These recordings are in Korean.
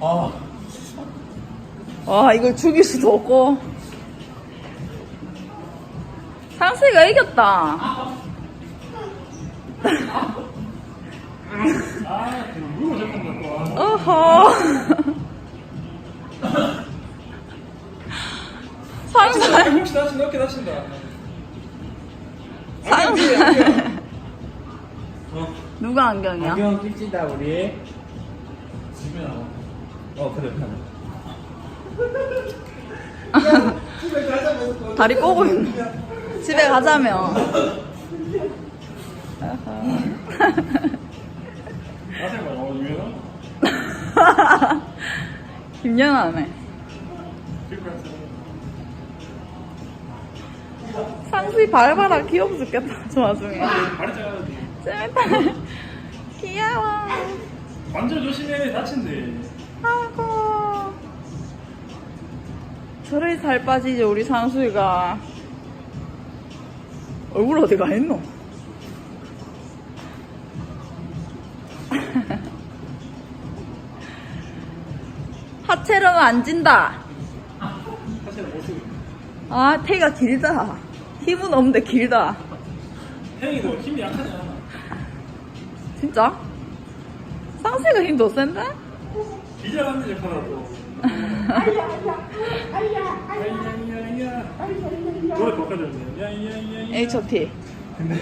아, 와 이걸 죽일 수도 없고 상수이가 이겼다 아, 물고. 아. 어허 상수 혹시 다시 넣게 다신다. 어, 누가 안경이야? 안경 끼친다 우리. 지면 어, 그래, 편해. 다리 꼬고 있네 집에 가자며? 김연아네 상수이 발바닥 귀여워 죽겠다 저 와중에. 재밌다 귀여워 완전 조심해 다친대. 아이고 저래 살 빠지지 우리 상수이가 얼굴 어디 가 있노? 하체로는 안 진다 사실 못 쓰고. 아 태가 길다 힘은 없는데 길다 혜영이도 힘이 약하냐? 진짜? 상수이가 힘더 센데? 기절하는 역할하고. 야야야야. 노래 바꿔줬네. 야야야야. H.O.T 근데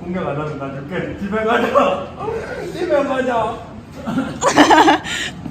공격 안 하면 나 늦게 집에 가자. 집에 가자.